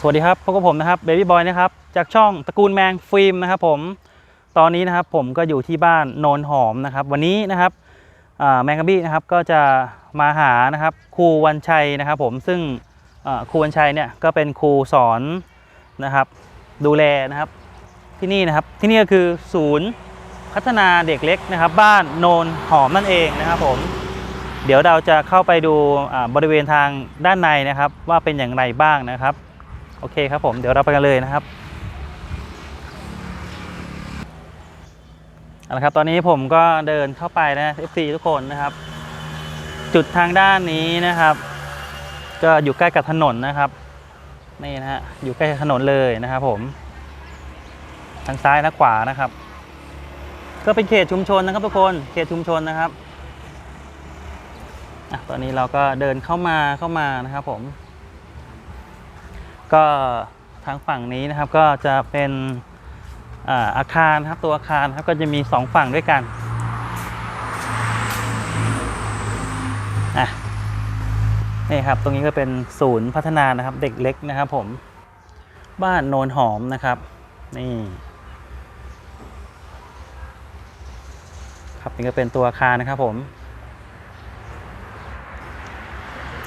สวัสดีครับพบกับผมนะครับเบบี้บอยนะครับจากช่องตระกูลแมงฟิล์มนะครับผมตอนนี้นะครับผมก็อยู่ที่บ้านโนนหอมนะครับ วันนี้นะครับแมงกะบี้นะครับก็จะมาหานะครับครูวันชัยนะครับผมซึ่งครูวันชัยเนี่ยก็เป็นครูสอนนะครับ ดูแลนะครับที่นี่นะครับที่นี่ก็คือศูนย์พัฒนาเด็กเล็กนะครับ บ้านโนนหอมนั่นเองนะครับผมเดี๋ยวเราจะเข้าไปดูบริเวณทางด้านในนะครับ ว่าเป็นอย่างไรบ้างนะครับ โอเคครับผมเดี๋ยวเราไปกันเลยนะครับเอาละครับตอนนี้ผมก็เดินเข้าไปนะ FC ทุกคนนะครับ จุดทางด้านนี้นะครับ ก็อยู่ใกล้กับถนนนะครับนี่นะฮะอยู่ใกล้กับถนนเลยนะครับผม ทางซ้ายและขวานะครับ ก็เป็นเขตชุมชนนะครับทุกคนเขตชุมชนนะครับอะตอนนี้เราก็เดินเข้ามาเข้ามานะครับผม ก็ทางฝั่งนี้นะครับก็จะเป็นอาคารครับตัวอาคารครับก็จะมีสองฝั่งด้วยกันนี่ครับตรงนี้ก็เป็นศูนย์พัฒนานะครับ เด็กเล็กนะครับผมบ้านโนนหอมนะครับ นี่ครับนี่ก็เป็นตัวอาคารนะครับผม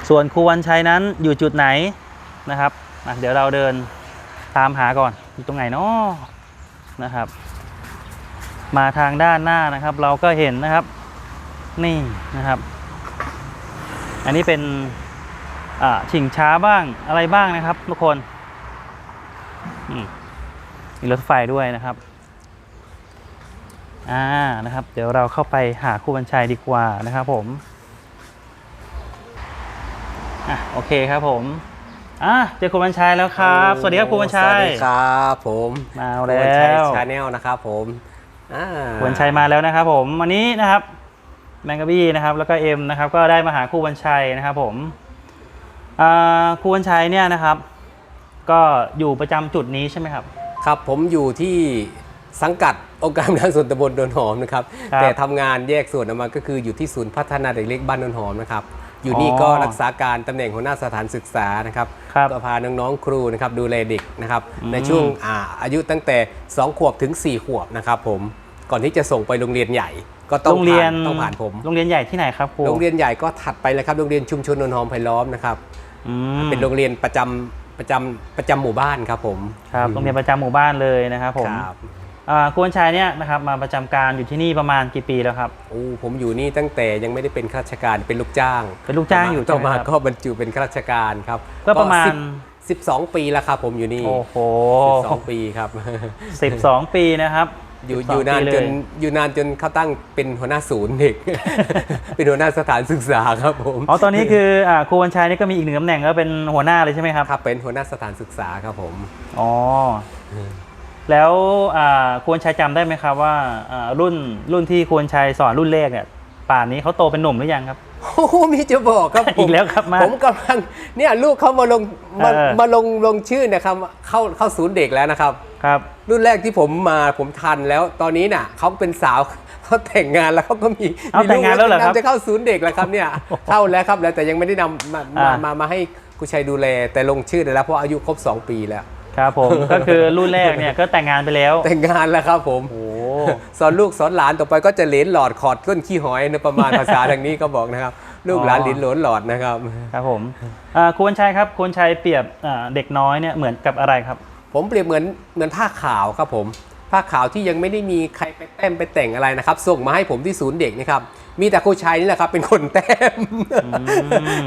ส่วนครูวันชัยนั้นอยู่จุดไหนนะครับ อะเดี๋ยวเราเดินตามหาก่อนอยู่ตรงไหนเนาะนะครับ มาทางด้านหน้านะครับ เราก็เห็นนะครับ นี่นะครับ อันนี้เป็นชิงช้าบ้างอะไรบ้างนะครับ ทุกคนมีรถไฟด้วยนะครับอ่านะครับ เดี๋ยวเราเข้าไปหาครูบัญชัยดีกว่านะครับผมอะโอเคครับผม อะเจอคุณบัญชัยแล้วครับ สวัสดีครับคุณบัญชัสวัยสดีครับผมมาคุณแล้บัญชัยวชาแนลนะครับผมอ่าคุณบัญชัยมาแล้วนะครับ ผมวันนี้นะครับแมงกะบี้นะครับแล้วก็เอ็มนะครับก็ได้มาหาครูบัญชัยนะครับผมอ่าครูบัญชัยเนี่ยนะครับ ก็อยู่ประจำจุดนี้ใช่ไหมครับ ครับผมอยู่ที่สังกัดองค์การบริหารส่วนตำบลโดนหอมนะครับครับแต่ทำงานแยกส่วนออกมาก็คืออยู่ที่ศูนย์พัฒนาเด็กเล็กบ้านโดนหอมนะครับ อยู่นี่อ๋อก็รักษาการตำแหน่งหัวหน้าสถานศึกษานะครับครับก็พาน้องๆครูนะครับดูแลเด็กนะครับอืมในช่วงอาอายุตั้งแต่ 2 ขวบถึง 4 ขวบนะครับผมก่อนที่จะส่งไปโรงเรียนใหญ่ก็ต้องโรงเรียผ่านนต้องผ่านผมโรงเรียนใหญ่ที่ไหนครับครูโรงเรียนใหญ่ก็ถัดไปเลยครับโรงเรียนชุมชนนนทหอมไผ่ล้อมนะครับอืมเป็นโรงเรียนประจำประจำประจำหมู่บ้านครับผมครับโรงเรียนประจำหมู่บ้านเลยนะครับผม ครับอ่า ครูบัญชัยเนี่ยนะครับมาประจำการอยู่ที่นี่ประมาณกี่ปีแล้วครับโอ้ผมอยู่นี่ตั้งแต่ยังไม่ได้เป็นข้าราชการเป็นลูกจ้าง เป็นลูกจ้างอยู่ต่อมาใช่ไหมครับก็บรรจุเป็นข้าราชการครับ ก็ประมาณสิบ12 ปีแล้วครับผมอยู่นี่โอ้โห12 ปีครับสิบสองปีนะครับอยู่12อยู่นานปีเลจนอยู่นานจนเขาตั้งเป็นหัวหน้าศูนย์เด็กเป็นหัวหน้าสถานศึกษาครับผมอ๋อตอนนี้คืออ่าครูวันชัยนี่ก็มีอีกหนึ่งตำแหน่งก็เป็นหัวหน้าเลยใช่ไหมครับครับเป็นหัวหน้าสถานศึกษาครับผมอ๋อ แล้วอ่าครูวันชัยจำได้ไหมครับว่าอ่ารุ่นรุ่นที่ครูวันชัยสอนรุ่นแรกเนี่ยป่านนี้เขาโตเป็นหนุ่มหรือยังครับโอ้โหมีจะบอกครับผมอีกแล้วครับมาผมกำลังเนี่ยลูกเขามาลงมาเออมาลงลงชื่อนะครับเข้าเข้าศูนย์เด็กแล้วนะครับครับ รุ่นแรกที่ผมมาผมทันแล้วตอนนี้น่ะเขาเป็นสาวเขาแต่งงานแล้วเขาก็มีเอามีแต่งงานแล้วเหรอครับนำจะเข้าศูนย์เด็กแล้วครับเนี่ยเข้าแล้วครับแล้วแต่ยังไม่ได้นำมามาอ่ามามาให้กุชัยดูแลแต่ลงชื่อได้แล้วเพราะอายุครบ 2 ปีแล้ว ครับผม ก็คือรุ่นแรกเนี่ยก็แต่งงานไปแล้ว แต่งงานแล้วครับผมโอ้สอนลูกสอนหลานต่อไปก็จะเหลนหลอดขอดต้นขี้หอยในประมาณภาษาทางนี้ก็บอกนะครับ ลูกหลานเหลนหลนหลอดนะครับ ครับผมอ่าครูวันชัยครับครูวันชัยเปรียบอ่าเด็กน้อยเนี่ยเหมือนกับอะไรครับ ผมเปรียบเหมือนเหมือนผ้าขาวครับผมผ้าขาวที่ยังไม่ได้มีใครไปแต้มไปแต่งอะไรนะครับ ส่งมาให้ผมที่ศูนย์เด็กนะครับ มีแต่ครูชัยนี่แหละครับ เป็นคนแต้ม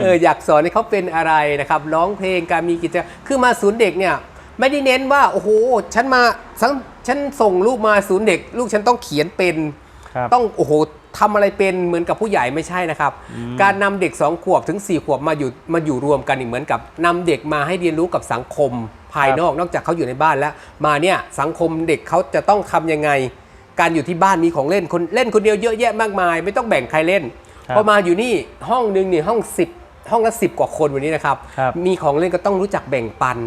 เอออยากสอนให้เขาเป็นอะไรนะครับร้องเพลงการมีกิจกรรมคือมาศูนย์เด็กเนี่ย ไม่ได้เน้นว่าโอ้โหฉันมาฉันฉันส่งลูกมาศูนย์เด็ก ลูกฉันต้องเขียนเป็นครับต้องโอ้โหทำอะไรเป็นเหมือนกับผู้ใหญ่ไม่ใช่นะครับ การนำเด็ก 2 ขวบถึง 4 ขวบมาอยู่มาอยู่รวมกันอีกเหมือนกับนำเด็กมาให้เรียนรู้กับสังคมภายนอกนอกจากเขาอยู่ในบ้านแล้ว มาเนี่ยสังคมเด็กเขาจะต้องทำยังไง การอยู่ที่บ้านมีของเล่นคนเล่นคนเดียวเยอะแยะมากมาย ไม่ต้องแบ่งใครเล่นครับพอมาอยู่นี่ห้องหนึ่งนี่ห้อง 10 ห้องละสิกว่าคนวันนี้นะครับครับมีของเล่นก็ต้องรู้จักแบ่งปัน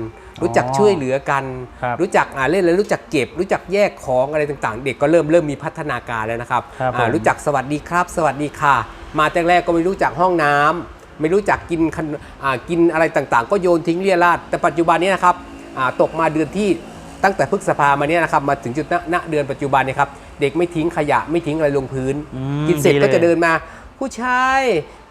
รู้จักอ๋อช่วยเหลือกันครับรู้จักอ่าเล่นแล้วรู้จักเก็บ รู้จักแยกของอะไรต่างๆ เด็กก็เริ่มเริ่มมีพัฒนาการแล้วนะครับครับอ่าผมรู้จักสวัสดีครับ สวัสดีค่ะ มาแต่แรกก็ไม่รู้จักห้องน้ำไม่รู้จักกินขนอ่ากินอะไรต่างๆ ก็โยนทิ้งเรี่ยราดแต่ปัจจุบันนี้นะครับอ่าตกมาเดือนที่ตั้งแต่พฤษภามาเนี่ยนะครับมาถึงจุดณณเดือนปัจจุบันเนยครับเด็กไม่ทิ้งขยะไม่ทิ้งอะไรลงพื้นอืมกินเสร็จดีเลยก็จะเดินมา ผู้ชาย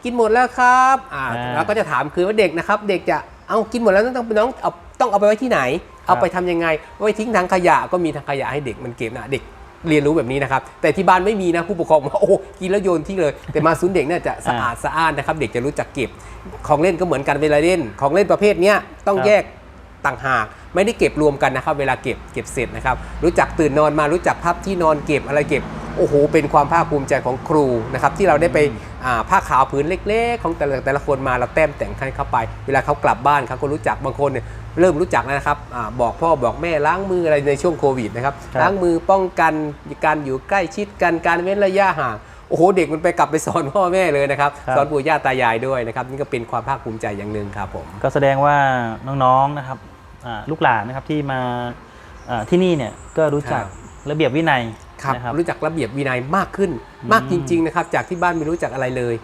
กินหมดแล้วครับอ่าอ่าแล้วก็จะถามคือว่าเด็กนะครับ เด็กจะ เอากินหมดแล้วต้องน้องเอาต้องเอาไปไว้ที่ไหน เอาไปทำยังไงไว้ทิ้งถังขยะก็มีถังขยะให้เด็กมันเก็บนะเด็กเรียนรู้แบบนี้นะครับ แต่ที่บ้านไม่มีนะผู้ปกครองบอกว่าโอ้กินแล้วโยนทิ้งเลย แต่มาศูนย์เด็กเนี่ยจะสะอาดสะอ้านนะครับ เด็กจะรู้จักเก็บ ของเล่นก็เหมือนกันเวลาเล่น ของเล่นประเภทเนี้ยต้องครับแยกต่างหาก ไม่ได้เก็บรวมกันนะครับ เวลาเก็บเก็บเสร็จนะครับ รู้จักตื่นนอนมารู้จักพับที่นอนเก็บอะไรเก็บ โอ้โหเป็นความภาคภูมิใจของครูนะครับที่เราได้ไปอ่าผ้าขาวผืนเล็ก ๆ ของแต่ละแต่ละคนมาเราแต้มแต่งให้เข้าไป เวลาเขากลับบ้านเขาก็รู้จักบางคนเนี่ยเริ่มรู้จักแล้วนะครับอาบอกพ่อบอกแม่ล้างมืออะไรในช่วงโควิดนะครับครับล้างมือป้องกันการอยู่ใกล้ชิดกันการเว้นระยะห่างโอ้โหเด็กมันไปกลับไปสอนพ่อแม่เลยนะครับครับสอนปู่ย่าตายายด้วยนะครับนี่ก็เป็นความภาคภูมิใจอย่างหนึ่งครับผมก็แสดงว่าน้องๆนะครับอ่าลูกหลานนะครับที่มาอ่าที่นี่เนี่ยก็รู้จักครับระเบียบวินัย ครับนะครับ รู้จักระเบียบวินัยมากขึ้น มากจริง ๆ นะครับ จากที่บ้านไม่รู้จักอะไรเลย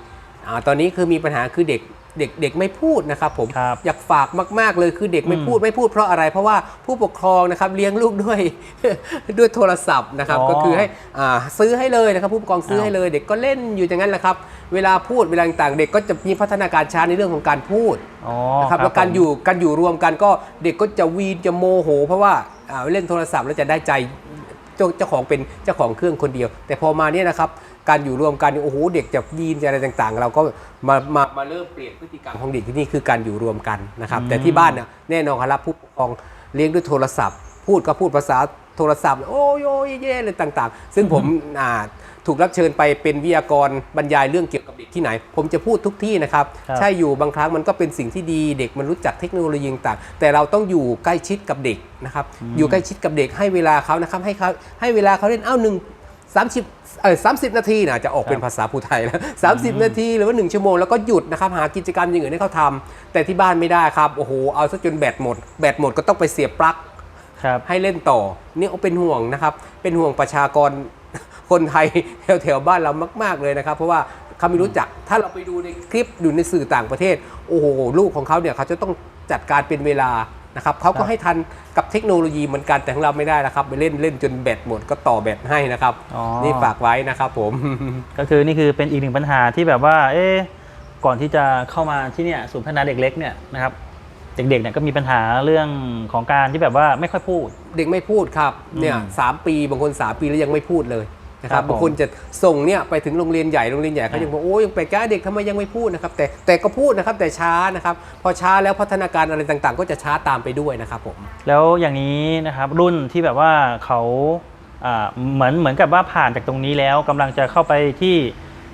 อาตอนนี้คือมีปัญหาคือเด็กเด็กเด็กไม่พูดนะครับผมครับอยากฝากมาก ๆ เลยคือเด็กไม่อืมพูดไม่พูดเพราะอะไรเพราะว่าผู้ปกครองนะครับเลี้ยงลูกด้วย ด้วยโทรศัพท์นะครับ อ๋อก็คือให้อ่าซื้อให้เลยนะครับ ผู้ปกครองซื้ออ้าวให้เลย เด็กก็เล่นอยู่อย่างนั้นแหละครับ เวลาพูดเวลาต่างๆเด็กก็จะมีพัฒนาการช้าในเรื่องของการพูด อ๋อนะครับแล้วการผม อยู่การอยู่รวมกันก็เด็กก็จะวีนจะโมโห เพราะว่าอ่าเล่นโทรศัพท์แล้วจะได้ใจ เจ้าเจ้าของเป็นเจ้าของเครื่องคนเดียว แต่พอมาเนี่ยนะครับการอยู่รวมกันเนี่ยโอ้โหเด็กจะวีนจะอะไรต่างๆ เราก็มามามาเริ่มเปลี่ยนพฤติกรรมของเด็กที่นี่คือการอยู่รวมกันนะครับอืมแต่ที่บ้านเนี่ยแน่นอนครับผู้ปกครองเลี้ยงด้วยโทรศัพท์ พูดก็พูดภาษาโทรศัพท์ โอ้ยโอ้ยเย่ๆอะไรต่าง ๆ ซึ่งผมอ่า ถูกรับเชิญไปเป็นวิทยากรบรรยายเรื่องเกี่ยวกับเด็กที่ไหน ผมจะพูดทุกที่นะครับ ครับ ใช่อยู่บางครั้งมันก็เป็นสิ่งที่ดีเด็กมันรู้จักเทคโนโลยีต่างๆแต่เราต้องอยู่ใกล้ชิดกับเด็กนะครับอยู่ใกล้ชิดกับเด็กให้เวลาเขานะครับให้เขาให้เวลาเขาเล่นเอ้าหนึ่งสามสิบเออสามสิบนาทีนะจะออกเป็นภาษาพูไทยแล้วสามสิบนาทีหรือว่าหนึ่งชั่วโมงแล้วก็หยุดนะครับหากิจกรรมอย่างอื่นให้เขาทำแต่ที่บ้านไม่ได้ครับโอ้โหเอาซะจนแบตหมดแบตหมดก็ต้องไปเสียบปลั๊ก ครับ ให้เล่นต่อนี่เอาเป็นห่วงนะครับ เป็นห่วงประชากร คนไทยแถวๆบ้านเรามาก ๆเลยนะครับ เพราะว่าเขาไม่รู้จักถ้าเราไปดูในคลิปดูในสื่อต่างประเทศ โอ้โหลูกของเขาเนี่ยเขาจะต้องจัดการเป็นเวลานะครับเขาครัก็บให้ทันกับเทคโนโลยีเหมือนกันแต่ของเราไม่ได้นะครับ ไปเล่นเล่นจนแบตหมดก็ต่อแบตให้นะครับอ๋อ นี่ฝากไว้นะครับผม ก็คือนี่คือเป็นอีกหนึ่งปัญหาที่แบบว่า เอ๊ะก่อนที่จะเข้ามาที่เนี่ยศูนย์พัฒนาเด็กเล็กเนี่ยนะครับ เด็กๆเนี่ยก็มีปัญหาเรื่องของการที่แบบว่าไม่ค่อยพูด เด็กไม่พูดครับเนี่ยอืม สามปีบางคนสามปีแล้วยังไม่พูดเลย นะคครัรับบผมบางคนจะส่งเนี่ยไปถึงโรงเรียนใหญ่โรงเรียนใหญ่เขายังบอกโอ้ยยังไปแก้เด็กทำไมยังไม่พูดนะครับแต่แต่ก็พูดนะครับแต่ช้านะครับพอช้าแล้วพัฒนาการอะไรต่างๆ ก็จะช้าตามไปด้วยนะครับผมแล้วอย่างนี้นะครับรุ่นที่แบบว่าเขาอ่าเหมือนเหมือนกับว่าผ่านจากตรงนี้แล้วกำลังจะเข้าไปที่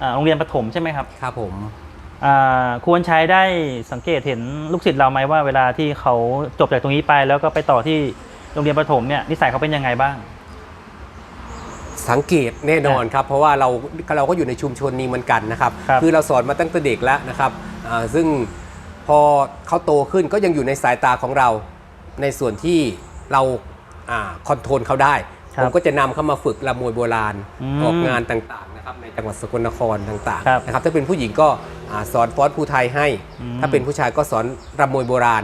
อ่าโรงเรียนประถมใช่ไหมครับครับผมอ่าควรใช้ได้สังเกตเห็นลูกศิษย์เราไหมว่าเวลาที่เขาจบจากตรงนี้ไปแล้วก็ไปต่อที่โรงเรียนประถมเนี่ยนิสัยเขาเป็นยังไงบ้าง สังเกตแน่นอนครับ เพราะว่าเราเราก็อยู่ในชุมชนนี้เหมือนกันนะครับครับอเราสอนมาตั้งแต่เด็กแล้วนะครับอ่าซึ่งพอเขาโตขึ้นก็ยังอยู่ในสายตาของเราในส่วนที่เราคอนโทรลเขาได้ครับผมก็จะนำเข้ามาฝึกละมวยโบราณอืมออกงานต่างๆนะครับในจังหวัดสกลนครต่างครับๆนะครับถ้าเป็นผู้หญิงก็อ่าสอนฟ้อนภูไทยให้อืมถ้าเป็นผู้ชายก็สอนรำมวยโบราณ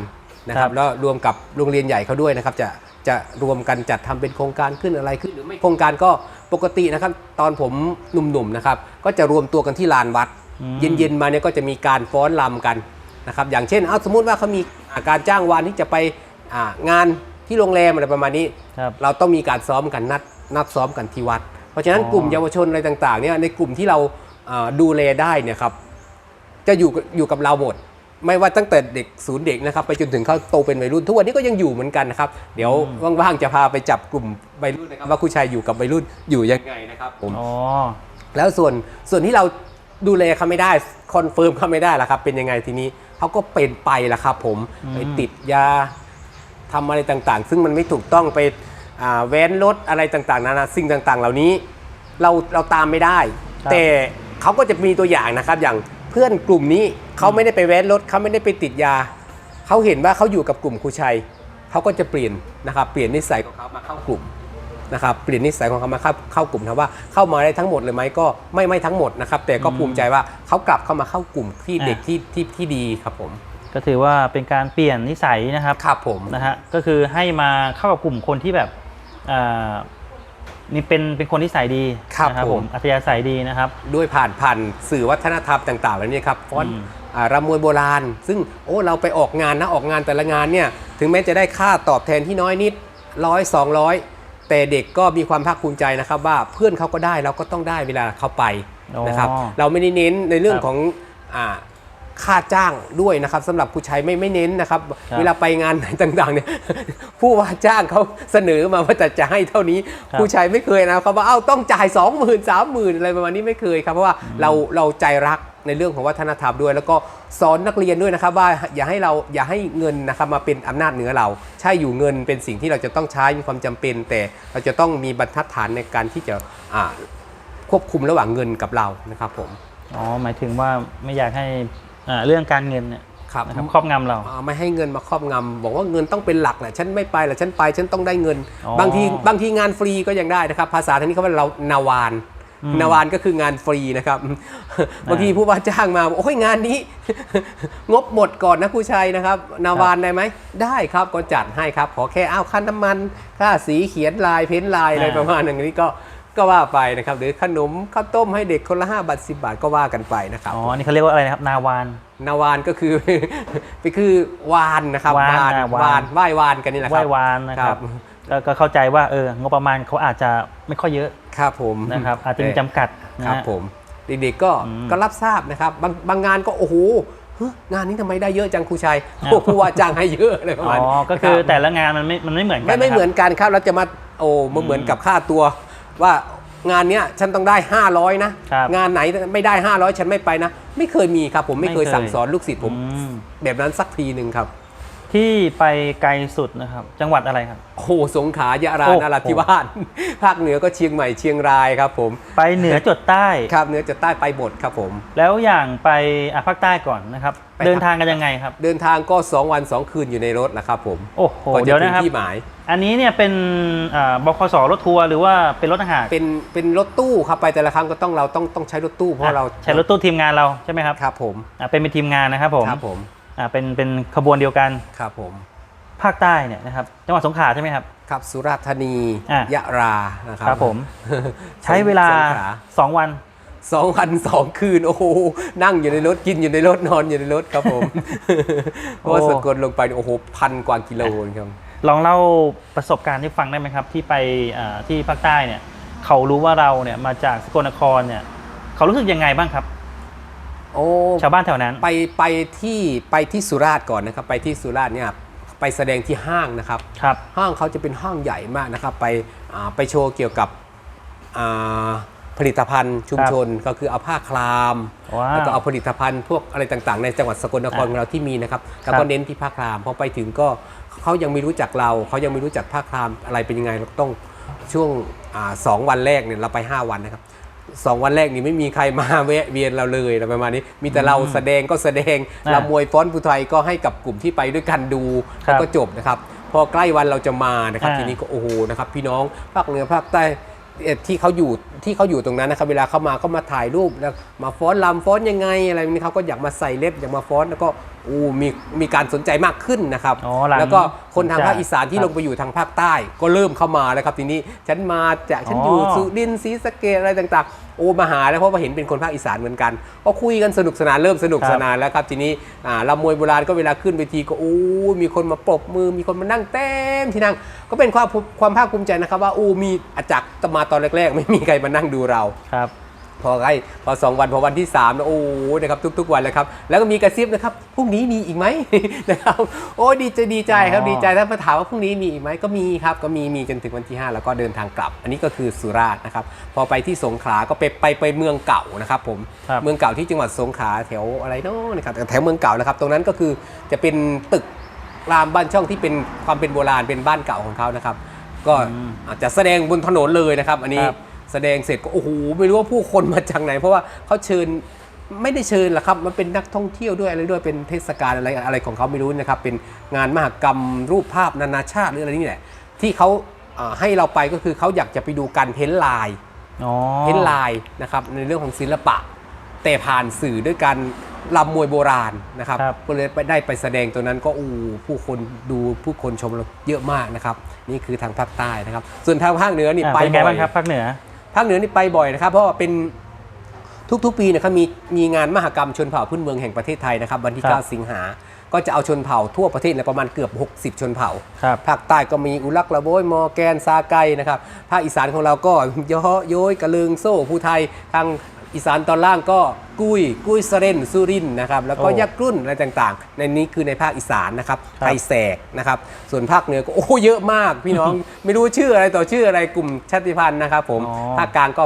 นะคครัรับบแล้วรวมกับโรงเรียนใหญ่เขาด้วยนะครับจะจะรวมกันจัดทำเป็นโครงการขึ้นอะไรขึ้นหรือไม่โครงการก็ ปกตินะครับตอนผมหนุ่มๆนะครับก็จะรวมตัวกันที่ลานวัดอืมเย็นๆมาเนี่ยก็จะมีการฟ้อนรำกันนะครับอย่างเช่นเอาสมมุติว่าเขามีอ่าการจ้างวานที่จะไปอ่างานที่โรงแรมอะไรประมาณนี้ครับเราต้องมีการซ้อมกันนัดนัดซ้อมกันที่วัด เพราะฉะนั้นอ๋อกลุ่มเยาวชนอะไรต่างๆเนี่ยในกลุ่มที่เราอ่าดูแลได้เนี่ยครับจะอยู่กับอยู่กับเราหมด ไม่ว่าตั้งแต่เด็กศูนย์เด็กนะครับไปจนถึงเขาโตเป็นวัยรุ่นทุกวันนี้ก็ยังอยู่เหมือนกันนะครับ เดี๋ยวว่างๆจะพาไปจับกลุ่มวัยรุ่นนะครับว่าคุณชายอยู่กับวัยรุ่นอยู่ยังไงนะครับผมอ๋อแล้วส่วนส่วนที่เราดูแลเขาไม่ได้คอนเฟิร์มเขาไม่ได้ละครับ เป็นยังไงทีนี้เขาก็เป็นไปละครับ ผมอืมไปติดยาทำอะไรต่างๆ ซึ่งมันไม่ถูกต้องไปอ่าแว้นรถอะไรต่างๆนานาสิ่งต่างๆ เหล่านี้ เราเราตามไม่ได้ครับแต่เขาก็จะมีตัวอย่างนะครับอย่างเพื่อนกลุ่มนี้เขาไม่ได้ไปแว้นรถเขาไม่ได้ไปติดยาเขาเห็นว่าเขาอยู่กับกลุ่มครูชัยเขาก็จะเปลี่ยนนะครับเปลี่ยนนิสัยของเขามาเข้ากลุ่มนะครับเปลี่ยนนิสัยของเขามาเข้าเข้ากลุ่มนะว่าเข้ามาได้ทั้งหมดเลยไหมก็ไม่ไม่ทั้งหมดนะครับแต่ก็อืมภูมิใจว่าเขากลับเข้ามาเข้ากลุ่มที่อ่าเด็กที่ที่ที่ดีครับผม ก็ถือว่าเป็นการเปลี่ยนนิสัยนะครับครับผมนะฮะก็คือให้มาเข้ากับกลุ่มคนที่แบบ อ่านี่เป็นเป็นคนที่ใส่ดีครับนะผม อัธยาศัยดีนะครับ ด้วยผ่านผ่านสื่อวัฒนธรรมต่างๆ แล้วเนี่ยครับฟ้อนอืมอ่ารำมวยโบราณ ซึ่งโอ้เราไปออกงานนะออกงานแต่ละงานเนี่ยถึงแม้จะได้ค่าตอบแทนที่น้อยนิดร้อยสองร้อยแต่เด็กก็มีความภาคภูมิใจนะครับ ว่าเพื่อนเขาก็ได้เราก็ต้องได้เวลาเขาไปนะครับอ๋อเราไม่ได้เน้นในเรื่องครับของอ่า ค่าจ้างด้วยนะครับสำหรับครูชัยไม่ไม่เน้นนะครับครับ เวลาไปงานไหนต่างๆเนี่ยผู้ว่าจ้างเขาเสนอมาว่าจะจะให้เท่านี้ครับครูชัยไม่เคยนะครับว่าเอ้าต้องจ่าย 2 0 0 0 0 0 3 0 0 0 0อะไรประมาณนี้ไม่เคยครับเพราะว่าเราเราใจรักในเรื่องของวัฒนธรรมด้วย แล้วก็สอนนักเรียนด้วยนะครับ ว่าอย่าให้เราอย่าให้เงินนะครับมาเป็นอำนาจเหนือเรา ใช่อยู่เงินเป็นสิ่งที่เราจะต้องใช้มีความจำเป็น แต่เราจะต้องมีบรรทัดฐานในการที่จะอ่าควบคุมระหว่างเงินกับเรานะครับผมอ๋อหมายถึงว่าไม่อยากให้อ่า เรื่องการเงินเนี่ยครับนะครับครอบงำเราอ่าไม่ให้เงินมาครอบงำบอกว่าเงินต้องเป็นหลักแหละฉันไม่ไปแหละฉันไปฉันต้องได้เงินอ๋อบางทีบางทีงานฟรีก็ยังได้นะครับ ภาษาทางนี้เขาว่าเรานาวานอืมนาวานก็คืองานฟรีนะครับบางทีผู้ว่าจ้างมาบอกโอ้ยงานนี้ งบหมดก่อนนะครูชัยนะครับ นาวานได้ไหมได้ครับก็จัดให้ครับขอแค่อ้าวค่าน้ำมันค่าสีเขียนลายเพ้นท์ลายอะไรประมาณอย่างนี้ก็ ก็ว่าไปนะครับหรือขนมข้าวต้มให้เด็กคนละ5บาท10 บาทก็ว่ากันไปนะครับอ๋ออันนี้เขาเรียกว่าอะไรนะครับนาวาน นาวานก็คือไปคือวานนะครับวานอะวานวานไหว้วานกันนี่แหละไหคว้รับวานนะคครัรับบก็ก็เข้าใจว่าเอองบประมาณเขาอาจจะไม่ค่อยเยอะครับผมนะครับอาจจะมีจำกัดนะครับฮะผมเด็กๆก็อืมก็รับทราบนะครับบางบางงานก็โอ้โหเฮ้ยงานนี้ทำไมได้เยอะจังครูชัยอ่าพวกผู้ว่าจ้างให้เยอะอะไรประอ๋มาณอนี้ก็คือรับแต่ละงานมันไม่มันไม่เหมือนกันไม่ไม่นะครับเหมือนกันครับเราจะมาโอ้มาเหมือนกับค่าตัว ว่างานเนี้ยฉันต้องได้ 500 นะ ครับงานไหนไม่ได้ 500 ฉันไม่ไปนะ ไม่เคยมีครับ ผมไม่เคยไม่เคย สั่งสอนลูกศิษย์ผม อืมแบบนั้นสักทีหนึ่งครับที่ไปไกลสุดนะครับ จังหวัดอะไรครับ โอ้โหสงขลายะราโอ้โห นราธิวาสภาคเหนือก็เชียงใหม่เชียงรายครับ ผมไปเหนือจดใต้ ครับเหนือจะใต้ไปหมดครับผม แล้วอย่างไปอะภาคใต้ก่อนนะครับ ไปเดินทางกันยังไงครับ เดินทางก็ 2 วัน 2 คืนอยู่ในรถแหละครับผมโอ้โหก่อนเดี๋จะยวถึนะงครับ ที่หมาย อันนี้เนี่ยเป็นอ่าบคสรถทัวร์หรือว่าเป็นรถทหารเป็นเป็นรถตู้ครับไปแต่ละครั้งก็ต้องเราต้องต้องใช้รถตู้เพราะเราใช้รถตู้ทีมงานเราใช่ไหมครับครับผมอะเป็นเป็นทีมงานนะครับผมครับผมอะเป็นเป็นขบวนเดียวกันครับผมภาคใต้เนี่ยนะครับจังหวัดสงขลาใช่ไหมครับครับสุราษฎร์ธานีอะยะรานะครับครับผมใช้เวลาสงขลา 2 วันสองวันสองคืนโอ้โหนั่งอยู่ในรถกินอยู่ในรถนอนอยู่ในรถครับผมเพราะว่าโอ้สกลลงไปโอ้โหพันกว่ากิโลครับ ลองเล่าประสบการณ์ให้ฟังได้ไหมครับ ที่ไปอ่าที่ภาคใต้เนี่ย เขารู้ว่าเราเนี่ยมาจากสกลนครเนี่ย เขารู้สึกยังไงบ้างครับ โอ้ชาวบ้านแถวนั้น ไปไปที่ไปที่สุราษฎร์ก่อนนะครับ ไปที่สุราษฎร์เนี่ยไปแสดงที่ห้างนะครับครับห้างเขาจะเป็นห้างใหญ่มากนะครับ ไปอ่าไปโชว์เกี่ยวกับอ่า ผลิตภัณฑ์ชุมชนก็คือเอาผ้าคลามว้าวแล้วก็เอาผลิตภัณฑ์พวกอะไรต่างๆ ในจังหวัดสกลนครอะของเราที่มีนะครับแล้วครัก็บเน้นที่ผ้าคลามพอไปถึงก็เขายังไม่รู้จักเราเขายังไม่รู้จักผ้าคลามอะไรเป็นยังไงเราต้องช่วงอ่าสองวันแรกเนี่ยเราไป 5 วันนะครับสองวันแรกนี่ไม่มีใครมาแวะเวียนเราเลยอะไรประมาณนี้ มีแต่เราแสดงก็แสดงอะลำมวยฟ้อนภูไทยก็ให้กับกลุ่มที่ไปด้วยกันดูครับแล้วก็จบนะครับ พอใกล้วันเราจะมานะครับอ่าทีนี้ก็โอ้โหนะครับ พี่น้องภาคเหนือภาคใต้เอ่อ ที่เขาอยู่ที่เขาอยู่ตรงนั้นนะครับเวลาเขามาก็มาถ่ายรูปแล้วมาฟ้อนลำฟ้อนยังไงอะไรแบบนี้เขาก็อยากมาใส่เล็บอยากมาฟ้อนแล้วก็อู้มีมีการสนใจมากขึ้นนะครับอ๋อหลังแล้วก็คนทางภาคจากอีสานที่ครับลงไปอยู่ทางภาคใต้ ก็เริ่มเข้ามาแล้วครับทีนี้ฉันมาจากฉันอยู่อ๋อ สุรินทร์ศรีสะเกษอะไรต่างๆ โอ้มาหาแล้วเพราะว่าเห็นเป็นคนภาคอีสานเหมือนกัน ก็คุยกันสนุกสนานเริ่มสนุกครับสนานแล้วครับทีนี้อ่าลำมวยโบราณก็เวลาขึ้นเวทีก็โอ้มีคนมาปรบมือมีคนมานั่งเต็ มที่นั่ง ก็เป็นความภูความภาคภูมิใจนะครับ ว่าอู้มีอาจักรมาตอนแรก ๆ ไม่มีใครมานั่งดูเราครับพอใกล้พอสองวันพอวันที่3นะโอ้นะครับทุก ๆ วันเลยครับแล้วก็มีกระซิบนะครับพรุ่งนี้มีอีกไหมนะครับโอ้ดีใจดีใจครับอ๋อดีใจถ้ามาถามว่าพรุ่งนี้มีอีกไหมก็มีครับก็มีมีจนถึงวันที่ 5 แล้วก็เดินทางกลับ อันนี้ก็คือสุราษฎร์นะครับพอไปที่สงขลาก็ไปไปไปเมืองเก่านะครับผมครับเมืองเก่าที่จังหวัดสงขลาแถวอะไรเนาะนะครับแถวเมืองเก่านะครับตรงนั้นก็คือจะเป็นตึก รามบ้านช่องที่เป็นความเป็นโบราณเป็นบ้านเก่าของเขานะครับ ก็อืมอาจจะแสดงบนถนนเลยนะครับ อันนี้ครับ แสดงเสร็จก็โอ้โหไม่รู้ว่าผู้คนมาจากไหน เพราะว่าเขาเชิญไม่ได้เชิญหรอกครับมันเป็นนักท่องเที่ยวด้วยอะไรด้วยเป็นเทศกาลอะไรอะไรของเขาไม่รู้นะครับ เป็นงานมหกรรมรูปภาพนานาชาติหรืออะไรนี่แหละที่เขาอ่าให้เราไปก็คือเขาอยากจะไปดูการเพ้นท์ลาย อ๋อ เพ้นท์ลายนะครับในเรื่องของศิลปะ แต่ผ่านสื่อด้วยการ ลำมวยโบราณนะครับครับ ก็เลยไปได้ไปแสดงตัวนั้นก็อู้ผู้คนดูผู้คนชมเราเยอะมากนะครับ นี่คือทางภาคใต้นะครับ ส่วนทางภาคเหนือนี่อะไปเป็นไงบ่อบ้ายงครับภาคเหนือ ภาคเหนือนี่ไปบ่อยนะครับ เพราะว่าเป็นทุกๆปีนะครับมีมีงานมหกรรมชนเผ่าพื้นเมืองแห่งประเทศไทยนะครับวันที่ ครับ 9 สิงหา ก็จะเอาชนเผ่าทั่วประเทศเนี่ยประมาณเกือบ 60 ชนเผ่า ครับ ภาคใต้ก็มีอุลักละโบยมอแกนซาไกนะครับภาคอีสานของเราก็ยอโยยกระลึงโซ่ภูไทยทาง อีสานตอนล่างก็กุ้ยกุ้ยสะเรนสุรินทร์นะครับแล้วก็โอ้ยักษ์รุ่นอะไรต่างๆ ในนี้คือในภาคอีสานนะครับครับ ไทยแสกนะครับส่วนภาคเหนือก็โอ้เยอะมากพี่น้อง ไม่รู้ชื่ออะไรต่อชื่ออะไรกลุ่มชาติพันธุ์นะครับผมอ๋อภาคกลางก็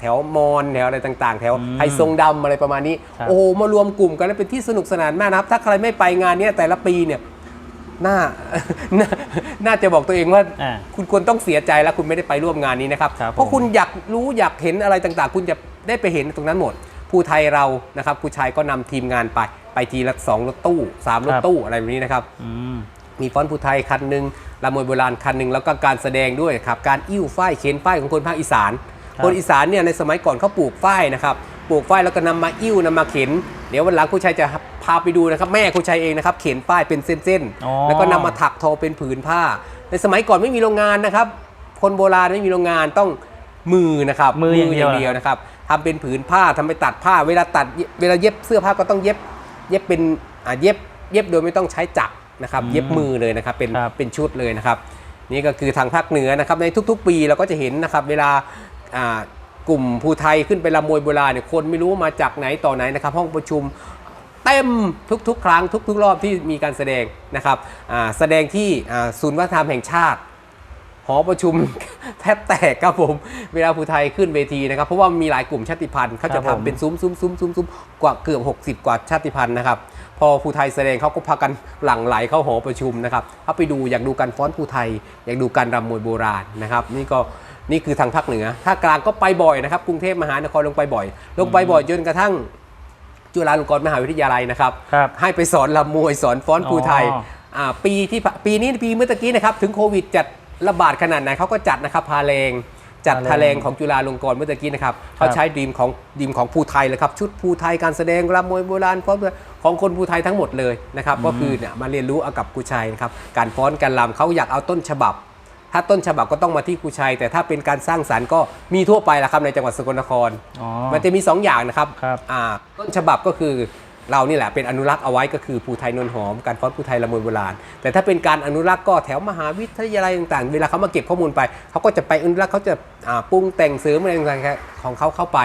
แถวมอญแถวอะไรต่างๆ แถวอืมไทยทรงดำอะไรประมาณนี้ ครับ โอ้โหมารวมกลุ่มกันแล้วเป็นที่สนุกสนานมากนะครับ ถ้าใครไม่ไปงานเนี้ยแต่ละปีเนี่ย น่าน่าน่าจะบอกตัวเองว่าอ่าคุณควรต้องเสียใจแล้วคุณไม่ได้ไปร่วมงานนี้นะครับ ครับเพราะผมคุณอยากรู้อยากเห็นอะไรต่างๆ คุณจะได้ไปเห็นตรงนั้นหมดผู้ไทยเรานะครับผู้ชายก็นำทีมงานไป ไปทีละสองรถตู้สามรถตู้อะไรแบบนี้นะครับ อืม มีฟ้อนผู้ไทยคันหนึ่งลำมวยโบราณคันหนึ่งแล้วก็การแสดงด้วยครับ การอิ่วฝ้ายเข็นฝ้ายของคนภาคอีสาน ครับ คนอีสานเนี่ยในสมัยก่อนเขาปลูกฝ้ายนะครับ ปลูกฝ้ายแล้วก็นำมาอิ่วนำมาเข็น เดี๋ยววันหลังคุณชัยจะพาไปดูนะครับ แม่คุณชัยเองนะครับเข็นฝ้ายเป็นเส้นอ๋อๆแล้วก็นำมาถักทอเป็นผืนผ้า ในสมัยก่อนไม่มีโรงงานนะครับ คนโบราณไม่มีโรงงานต้องมือนะครับมืออย่างเดียวเดียวนะครับทำเป็นผืนผ้าทำไปตัดผ้า เวลาตัดเวลาเย็บเสื้อผ้าก็ต้องเย็บเย็บเป็นอ่าเย็บเย็บโดยไม่ต้องใช้จักรนะครับอืมเย็บมือเลยนะครับเป็นครับเป็นชุดเลยนะครับ นี่ก็คือทางภาคเหนือนะครับในทุก ๆ ปีเราก็จะเห็นนะครับเวลาอ่า กลุ่มภูไทยขึ้นไปลำมวยโบราณเนี่ยคนไม่รู้มาจากไหนต่อไหนนะครับ ห้องประชุมเต็มทุกๆ ครั้งทุก ๆ รอบที่มีการแสดงนะครับอ่าแสดงที่อ่าศูนย์วัฒนธรรมแห่งชาติหอประชุมแทบแตกครับผมเวลาภูไทยขึ้นเวทีนะครับ เพราะว่ามีหลายกลุ่มชาติพันธุ์เขาจะครับผมทำเป็นซุ้มซุ้มซุ้มซุ้มซุ้มกว่าเกือบ 60 กว่าชาติพันธุ์นะครับ พอภูไทยแสดงเขาก็พากันหลั่งไหลเข้าหอประชุมนะครับเขาไปดูอยากดูการฟ้อนภูไทย อยากดูการรำมวยโบราณนะครับ นี่ก็ นี่คือทางภาคเหนือภาคกลางก็ไปบ่อยนะครับ กรุงเทพมหานครลงไปบ่อย ลงไปบ่อยจนกระทั่งจุฬาลงกรณ์มหาวิทยาลัยนะครับ ครับ ให้ไปสอนลำมวยสอนฟ้อนภูไทยอ๋ออ่าปีที่ผ่าปีนี้ปีเมื่อตะกี้นะครับ ถึงโควิดจัดระบาดขนาดไหนเขาก็จัดนะครับพาเลงจัดพาเลงพาเลงของจุฬาลงกรณ์เมื่อตะกี้นะครับเขาใช้ดีมของดีมของภูไทยเลยครับชุดภูไทยการแสดงรำมวยโบราณฟ้อนของคนภูไทยทั้งหมดเลยนะครับก็คือเนี่ยมาเรียนรู้เอากับครูชัยนะครับการฟ้อนการรำเขาอยากเอาต้นฉบับ ถ้าต้นฉบับก็ต้องมาที่ครูชัย แต่ถ้าเป็นการสร้างสรรค์ก็มีทั่วไปละครับในจังหวัดสกลนคร อ๋อ มันจะมี 2 อย่างนะครับครับอ่าต้นฉบับก็คือเรานี่แหละเป็นอนุรักษ์เอาไว้ก็คือภูไทยนนหอมการฟ้อนภูไทยละมวยโบราณ แต่ถ้าเป็นการอนุรักษ์ก็แถวมหาวิทยาลัยต่างๆ เวลาเขามาเก็บข้อมูลไป เขาก็จะไปอนุรักษ์เขาจะอ่าปรุงแต่งเสริมอะไรต่างๆของเขาเข้าไป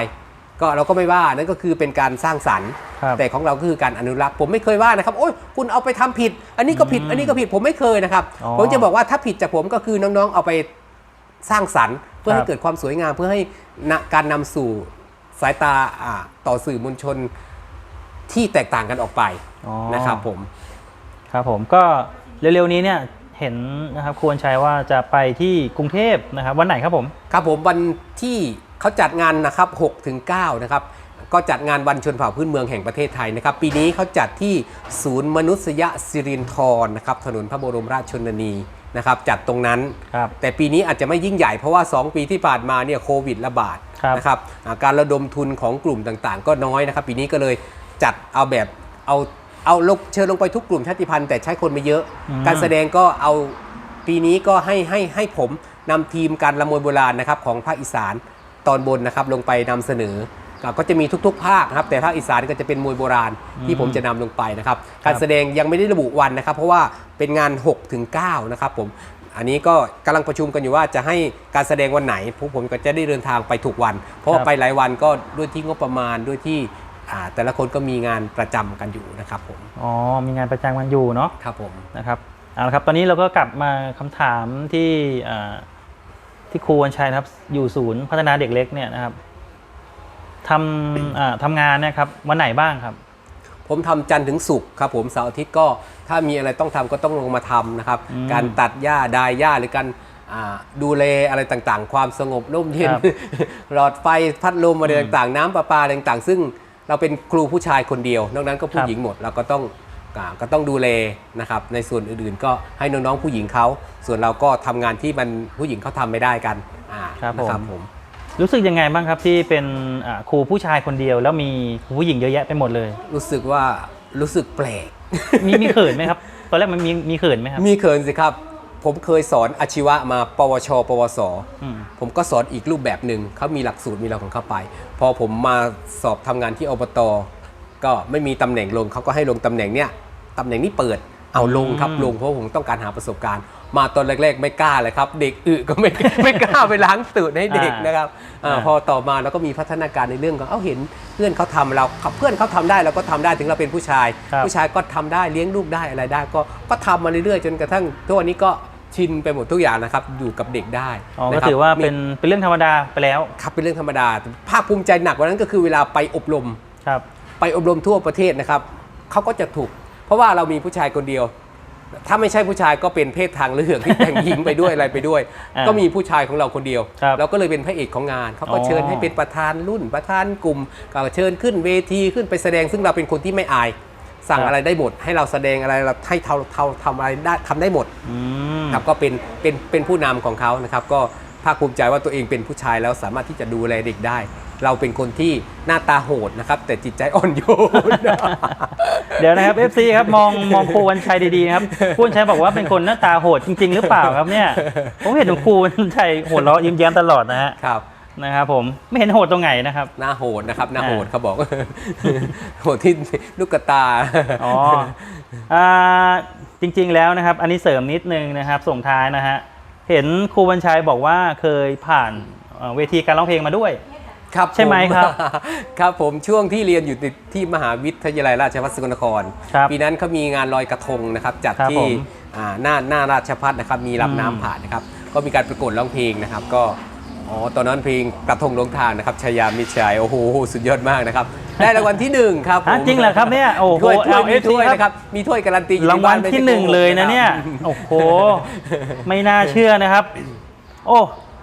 ก็เราก็ไม่ว่านั่นก็คือเป็นการสร้างสรรค์ ครับแต่ของเราก็คือการอนุรักษ์ผมไม่เคยว่านะครับโอ้ยคุณเอาไปทำผิด อันนี้ก็ผิด อันนี้ก็ผิดผมไม่เคยนะครับ อ๋อผมจะบอกว่าถ้าผิดจากผมก็คือน้องๆเอาไปสร้างสรรค์ เพื่อครัให้บเกิดความสวยงามเพื่อให้ณการนำสู่สายตาอ่าต่อสื่อมวลชนที่แตกต่างกันออกไปอ๋อนะครับผม ครับผมก็เร็วๆนี้เนี่ยเห็นนะครับควรชัยว่าจะไปที่กรุงเทพนะครับวันไหนครับผม ครับผมวันที่ เขาจัดงานนะครับ6ถึง9นะครับก็จัดงานวันชนเผ่าพื้นเมืองแห่งประเทศไทยนะครับ ปีนี้เขาจัดที่ศูนย์มนุษยสิรินทรนะครับถนนพระบรมราชชนนีนะครับจัดตรงนั้นครับแต่ปีนี้อาจจะไม่ยิ่งใหญ่เพราะว่า 2 ปีที่ผ่านมาเนี่ยโควิดระบาดครับนะครับอ่าการระดมทุนของกลุ่มต่างๆ ก็น้อยนะครับ ปีนี้ก็เลยจัดเอาแบบเอาเอาลงเชิญลงไปทุกกลุ่มชาติพันธุ์แต่ใช้คนไม่เยอะอืมการแสดงก็เอาปีนี้ก็ให้ให้ให้ผมนำทีมการละมวยโบราณนะครับของภาคอีสาน ตอนบนนะครับลงไปนำเสนออ่าก็จะมีทุกๆ ภาคนะครับแต่ภาคอีสานก็จะเป็นมวยโบราณที่ผมจะนำลงไปนะครับการแสดงยังไม่ได้ระบุวันนะครับ เพราะว่าเป็นงาน6ถึง9นะครับผมอันนี้ก็กำลังประชุมกันอยู่ว่าจะให้การแสดงวันไหนพวกผมก็จะได้เดินทางไปถูกวัน เพราะว่าครับไปหลายวันก็ด้วยที่งบประมาณด้วยที่อ่าแต่ละคนก็มีงานประจำกันอยู่นะครับผมอ๋อมีงานประจำกันอยู่เนาะครับผมนะครับเอาละครับตอนนี้เราก็กลับมาคำถามที่อ่า ที่ครูวันชัยนะครับอยู่ศูนย์พัฒนาเด็กเล็กเนี่ยนะครับทำอ่าทำงานเนะครับวันไหนบ้างครับ ผมทำจันทร์ถึงศุกร์ครับผมเสาร์อาทิตย์ก็ถ้ามีอะไรต้องทำก็ต้องลงมาทำนะครับอืมการตัดหญ้าดายหญ้าหรือการอ่าดูแลอะไรต่างๆ ความสงบร่มเย็นครับหลอดไฟพัดลมอะไรต่างๆ น้ำประปาอะไรต่างๆ ซึ่งเราเป็นครูผู้ชายคนเดียวนอกนั้นก็ผู้ครับหญิงหมดเราก็ต้อง ก็ก็ต้องดูแลนะครับในส่วนอื่นๆ ก็ให้น้องๆผู้หญิงเขา ส่วนเราก็ทำงานที่มันผู้หญิงเขาทำไม่ได้กันอ่าครับผม นะครับผม รู้สึกยังไงบ้างครับที่เป็นอ่าครูผู้ชายคนเดียว แล้วมีครูผู้หญิงเยอะแยะไปหมดเลย รู้สึกว่ารู้สึกแปลก มีมีเขินไหมครับตอนแรกมันมีมีเขินไหมครับมีเขินสิครับ ผมเคยสอนอาชีวะมา ปวช ปวส อืม ผมก็สอนอีกรูปแบบหนึ่งเขามีหลักสูตรมีเราของเขาไป พอผมมาสอบทำงานที่อบต ก็ไม่มีตำแหน่งลงเขาก็ให้ลงตำแหน่งเนี้ย ตำแหน่งนี้เปิดเอาลงครับอืมลงเพราะผมต้องการหาประสบการณ์ มาตอนแรกๆไม่กล้าเลยครับ เด็กอึก็ไม่ไม่กล้าไปล้างตูดให้เด็กนะครับอาอ่าพอต่อมาเราก็มีพัฒนาการในเรื่องของเอ้าเห็นเพื่อนเขาทำเราเพื่อนเขาทำได้เราก็ทำได้ถึงเราเป็นผู้ชาย ครับ ผู้ชายก็ทำได้เลี้ยงลูกได้อะไรได้ ก็ก็ทำมาเรื่อยๆจนกระทั่งทุกวันนี้ก็ชินไปหมดทุกอย่างนะครับอยู่กับเด็กได้อ๋อก็นะคบถือว่ามีเป็นเป็นเรื่องธรรมดาไปแล้วครับเป็นเรื่องธรรมดาภาคภูมิใจหนักกว่านั้นก็คือเวลาไปอบรม ครับ ไปอบรมทั่วประเทศนะครับ เขาก็จะถูก เพราะว่าเรามีผู้ชายคนเดียว ถ้าไม่ใช่ผู้ชายก็เป็นเพศทางเลือกที่แต่งหญิงไปด้วยอะไรไปด้วย อ่าก็มีผู้ชายของเราคนเดียว ครับเราก็เลยเป็นพระเอกของงานเขาก็อ๋อ เชิญให้เป็นประธานรุ่นประธานกลุ่มก็เชิญขึ้นเวทีขึ้นไปแสดงซึ่งเราเป็นคนที่ไม่อาย สั่งอะไรได้หมด ให้เราแสดงอะไรเราให้เท่าเท่าทำอะไรได้ทำได้หมด อืม ครับก็เป็นเป็นเป็นผู้นำของเขานะครับ ก็ภาคภูมิใจว่าตัวเองเป็นผู้ชายแล้วสามารถที่จะดูแลเด็กได้ เราเป็นคนที่หน้าตาโหดนะครับ แต่จิตใจอ่อนโยน เดี๋ยวนะครับ FC ครับมองมองครูวันชัยดีๆนะครับครูวันชัยบอกว่าเป็นคนหน้าตาโหดจริง ๆ หรือเปล่าครับเนี่ยผมเห็นครูวันชัยหัวเราะยิ้มแย้มตลอดนะฮะครับนะครับผมไม่เห็นโหดตรงไหนนะครับ หน้าโหดนะครับหน้าโหดอ่าเขาบอก โหดที่ลูกกระตาอ๋ออ่าจริง ๆ แล้วนะครับ อันนี้เสริมนิดนึงนะครับส่งท้ายนะฮะเห็นครูวันชัยบอกว่าเคยผ่านเอ่อเวทีการร้องเพลงมาด้วย ครับใช่ไหมผครับ ครับผมช่วงที่เรียนอยู่ที่มหาวิทยาลัยราชภัฏสกลนครครับปีนั้นเขามีงานลอยกระทงนะครับจัดครับที่ผมอ่าหน้าหน้าราชพัฒนะครับมีอืลำมน้ำผ่านนะครับก็มีการประกวดร้องเพลงนะครับ ก็อ๋อตอนนั้นเพลงกระทงหลงทางนะครับชายามิตรชัยโอ้โหสุดยอดมากนะครับได้รางวัลที่หนึ่งครับผมฮะจริงเหรอครับเนี่ยโอ้โหถ้วยถ้วยมี LFC ถ้วยครับนะครับมีถ้วยการันตีอยู่รางที่วับ้าลนไม่ที่ได้หนึ่งโกหกเลยนะครับเนี่ยโอ้โหไม่น่าเชื่อนะครับ โอ้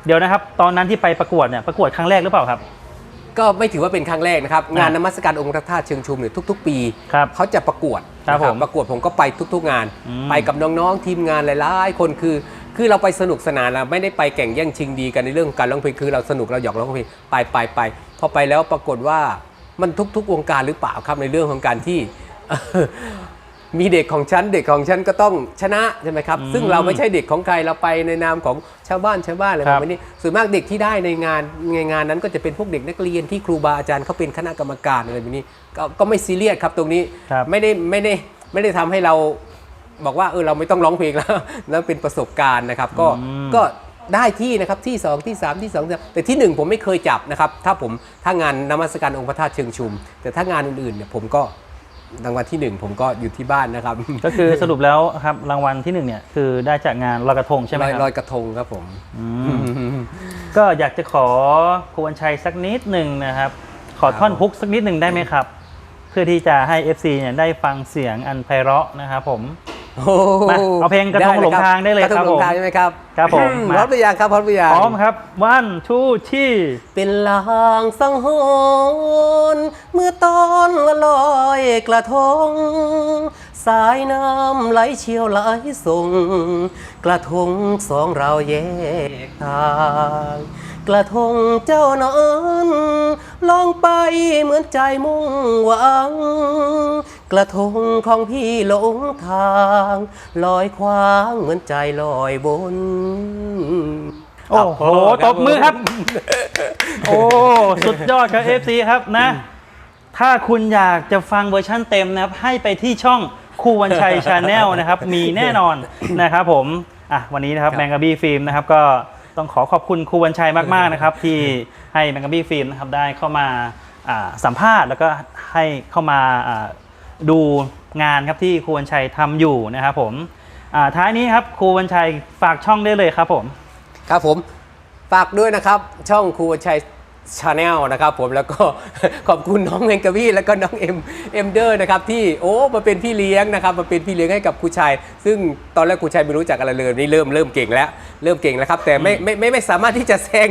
เดี๋ยวนะครับ ตอนนั้นที่ไปประกวดเนี่ยประกวดครั้งแรกหรือเปล่าครับ ก็ไม่ถือว่าเป็นครั้งแรกนะครับอ่างงานนมัสการองค์พระธาตุเชิงชุมเนี่ยทุก ๆ ปี ครับเขาจะประกวดครับนะผมประกวดผมก็ไปทุก ๆ งาน อืม ไปกับน้องๆทีมงานหลายๆ คนคือ คือเราไปสนุกสนานเราไม่ได้ไปแข่งแย่งชิงดีกันในเรื่องของการร้องเพลงคือเราสนุกเราหยอกร้องเพลงไปไปไปพอไปแล้วปรากฏว่ามันทุก ๆ วงการหรือเปล่าครับในเรื่องของการที่ มีเด็กของฉันเด็กของฉันก็ต้องชนะใช่ไหมครับอืมซึ่งเราไม่ใช่เด็กของใครเราไปในนามของชาวบ้านชาวบ้านอะไรคแบรับบนี้ส่วนมากเด็กที่ได้ในงานในงานนั้นก็จะเป็นพวกเด็กนักเรียนที่ครูบาอาจารย์เขาเป็นคณะกรรมการอะไรแบบนี้ก็ก็ไม่ซีเรียสครับตรงนี้ครับไม่ได้ไม่ได้ไม่ได้ทำให้เราบอกว่าเออเราไม่ต้องร้องเพลงแล้วแล้วเป็นประสบการณ์นะครับ ก็อืมก็ได้ที่นะครับที่ 2 ที่ 3 ที่2แต่ที่ 1 ผมไม่เคยจับนะครับ ถ้าผมถ้างานนมัสการองค์พระธาตุเชิงชุม แต่ถ้างานอื่นๆเนี่ยผมก็ รางวัลที่ 1 ผมก็อยู่ที่บ้านนะครับ ก็คือสรุปแล้วครับรางวัลที่หนึ่งเนี่ยคือได้จากงานลอยกระทงใช่ไหมลอยครับลอยกระทงครับผม อืมก็อยากจะขอครูวันชัยสักนิดหนึ่งนะครับ ขอท่อนครับผม ฮุกสักนิดหนึ่งได้ไหมครับ เพื่อที่จะให้ FC เนี่ยได้ฟังเสียงอันไพเราะนะครับผม โอ้มาเอาเพลงกระทงหลงทางได้เลยกระทครับงหลผมงทางใช่ไหมครับครับผมอืมาพร้อมหรือยังครับพร้อมหรือยังพร้อมครับวันทูที่เป็นลางสังหรณ์เมื่อตอนละลอยกระทง สายน้ำไหลเชี่ยวไหลส่ง กระทงสองเราแยกทาง กระทงเจ้านั้นลองไปเหมือนใจมุ่งหวัง กระทงของพี่หลงทาง ลอยคว้างเหมือนใจลอยบน โอ้โหตบมือครับ โอ้ สุดยอดครับ FC ครับนะ ถ้าคุณอยากจะฟังเวอร์ชั่นเต็มนะครับ ให้ไปที่ช่องครูวันชัยชาแนลนะครับ มีแน่นอนนะครับผม อะ วันนี้นะครับครับแมงกะบี้ฟิล์มนะครับก็ ต้องขอขอบคุณครูวันชัยมากๆนะครับ ที่ให้แมงกะบี้ฟิล์มนะครับได้เข้ามาสัมภาษณ์ แล้วก็ให้เข้ามาดูงานครับที่ครูวันชัยทำอยู่นะครับผมท้ายนี้ครับครูวันชัยฝากช่องได้เลยครับผม ครับผมฝากด้วยนะครับช่องครูวัญชัย ชาแนลนะครับผมแล้วก็ขอบคุณน้องเมงกะวี่แล้วก็น้องเอ็มเอ็มเดอร์นะครับที่โอ้มาเป็นพี่เลี้ยงนะครับมาเป็นพี่เลี้ยงให้กับครูชัย ซึ่งตอนแรกครูชัยไม่รู้จักอะไรเลยนี่เริ่มเริ่มเก่งแล้ว เริ่มเก่งแล้วครับ แต่ไม่ไม่ไม่ไม่สามารถที่จะแซง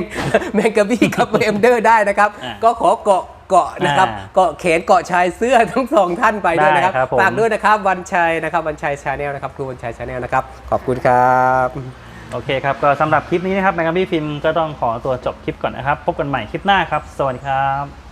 แมงกะวี่กับเอ็มเดอร์ได้นะครับอ่าก็ขอเกาะเกาะนะครับอ่าเกาะแขนเกาะชายเสื้อทั้งสองท่านไปด้วยนะครับได้ครับผมฝากด้วยนะครับวันชัยนะครับวันชัยชาแนลนะครับครูวันชัยชาแนลนะครับขอบคุณครับ โอเคครับ ก็สำหรับคลิปนี้นะครับแมงกาบี้ฟิล์มก็ต้องขอตัวจบคลิปก่อนนะครับ พบกันใหม่คลิปหน้าครับ สวัสดีครับ